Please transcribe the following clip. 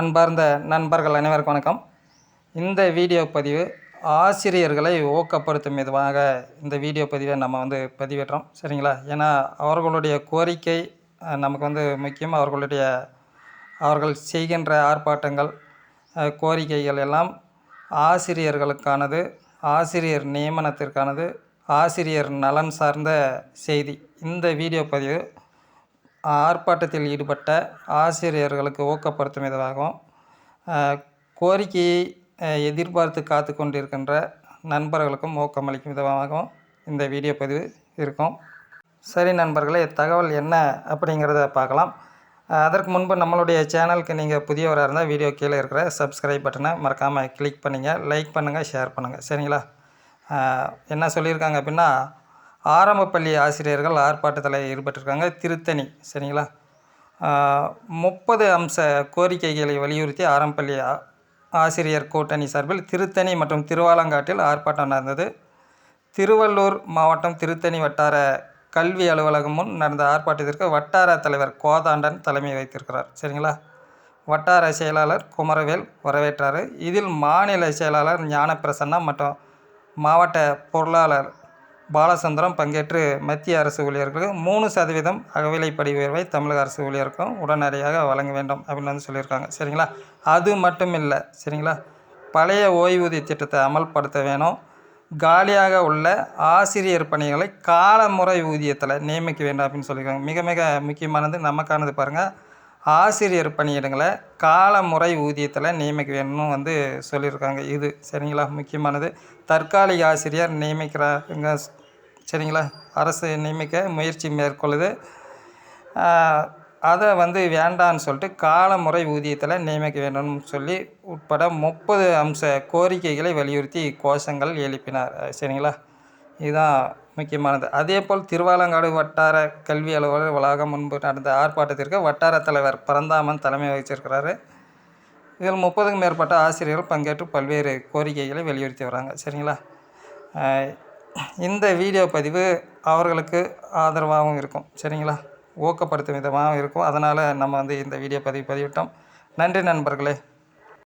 அன்பார்ந்த நண்பர்கள் அனைவருக்கும் வணக்கம். இந்த வீடியோ பதிவு ஆசிரியர்களை ஊக்கப்படுத்தும் விதமாக இந்த வீடியோ பதிவை நம்ம வந்து பதிவிடுறோம் சரிங்களா? ஏன்னா அவர்களுடைய கோரிக்கை நமக்கு வந்து முக்கியம். அவர்களுடைய அவர்கள் செய்கின்ற ஆர்ப்பாட்டங்கள் கோரிக்கைகள் எல்லாம் ஆசிரியர்களுக்கானது ஆசிரியர் நியமனத்திற்கானது ஆசிரியர் நலன் சார்ந்த செய்தி. இந்த வீடியோ பதிவு ஆர்ப்பாட்டத்தில் ஈடுபட்ட ஆசிரியர்களுக்கு ஊக்கப்படுத்தும் விதமாகவும் கோரிக்கையை எதிர்பார்த்து காத்து கொண்டிருக்கின்ற நண்பர்களுக்கும் ஊக்கமளிக்கும் விதமாகவும் இந்த வீடியோ பதிவு இருக்கும். சரி நண்பர்களே தகவல் என்ன அப்படிங்கிறத பார்க்கலாம். அதற்கு முன்பு நம்மளுடைய சேனலுக்கு நீங்கள் புதியவராக இருந்தால் வீடியோ கீழே இருக்கிற சப்ஸ்கிரைப் பட்டனை மறக்காமல் கிளிக் பண்ணுங்கள் லைக் பண்ணுங்கள் ஷேர் பண்ணுங்கள் சரிங்களா? என்ன சொல்லியிருக்காங்க அப்படின்னா ஆரம்பப்பள்ளி ஆசிரியர்கள் ஆர்ப்பாட்டத்தில் ஈடுபட்டிருக்காங்க. திருத்தணி சரிங்களா? முப்பது அம்ச கோரிக்கைகளை வலியுறுத்தி ஆரம்ப பள்ளி ஆசிரியர் கூட்டணி சார்பில் திருத்தணி மற்றும் திருவாலங்காட்டில் ஆர்ப்பாட்டம் நடந்தது. திருவள்ளூர் மாவட்டம் திருத்தணி வட்டார கல்வி அலுவலகம் முன் நடந்த ஆர்ப்பாட்டத்திற்கு வட்டார தலைவர் கோதாண்டன் தலைமை வைத்திருக்கிறார் சரிங்களா? வட்டார செயலாளர் குமரவேல் வரவேற்றார். இதில் மாநில செயலாளர் ஞானப்பிரசன்னா மற்றும் மாவட்ட பொருளாளர் பாலச்சந்திரம் பங்கேற்று மத்திய அரசு ஊழியர்களுக்கு மூணு சதவீதம் அகவிலைப்படி உயர்வை தமிழக அரசு ஊழியருக்கும் உடனடியாக வழங்க வேண்டும் அப்படின்னு வந்து சொல்லியிருக்காங்க. சரிங்களா? அது மட்டும் இல்லை சரிங்களா? பழைய ஓய்வூதிய திட்டத்தை அமல்படுத்த வேணும். காலியாக உள்ள ஆசிரியர் பணிகளை காலமுறை ஊதியத்தில் நியமிக்க வேண்டும் அப்படின்னு சொல்லியிருக்காங்க. மிக மிக முக்கியமானது நமக்கானது பாருங்கள் ஆசிரியர் பணியிடங்களை காலமுறை ஊதியத்தில் நியமிக்க வேணும்னு வந்து சொல்லியிருக்காங்க இது. சரிங்களா? முக்கியமானது. தற்காலிக ஆசிரியர் நியமிக்கிறாங்க சரிங்களா? அரசு நியமிக்க முயற்சி மேற்கொள்ளுது. அதை வந்து வேண்டான்னு சொல்லிட்டு காலமுறை ஊதியத்தில் நியமிக்க வேண்டும்னு சொல்லி உட்பட முப்பது அம்ச கோரிக்கைகளை வலியுறுத்தி கோஷங்கள் எழுப்பினார். சரிங்களா? இதுதான் முக்கியமானது. அதே போல் திருவாலங்காடு வட்டார கல்வி அலுவலர் வளாகம் முன்பு நடந்த ஆர்ப்பாட்டத்திற்கு வட்டார தலைவர் பரந்தாமன் தலைமை வகிச்சிருக்கிறாரு. இதில் முப்பதுக்கும் மேற்பட்ட ஆசிரியர்கள் பங்கேற்று பல்வேறு கோரிக்கைகளை வலியுறுத்தி வராங்க. சரிங்களா? இந்த வீடியோ பதிவு அவர்களுக்கு ஆதரவாகவும் இருக்கும். சரிங்களா? ஊக்கப்படுத்தும் விதமாகவும் இருக்கும். அதனால் நம்ம வந்து இந்த வீடியோ பதிவு பதிவிட்டோம். நன்றி நண்பர்களே.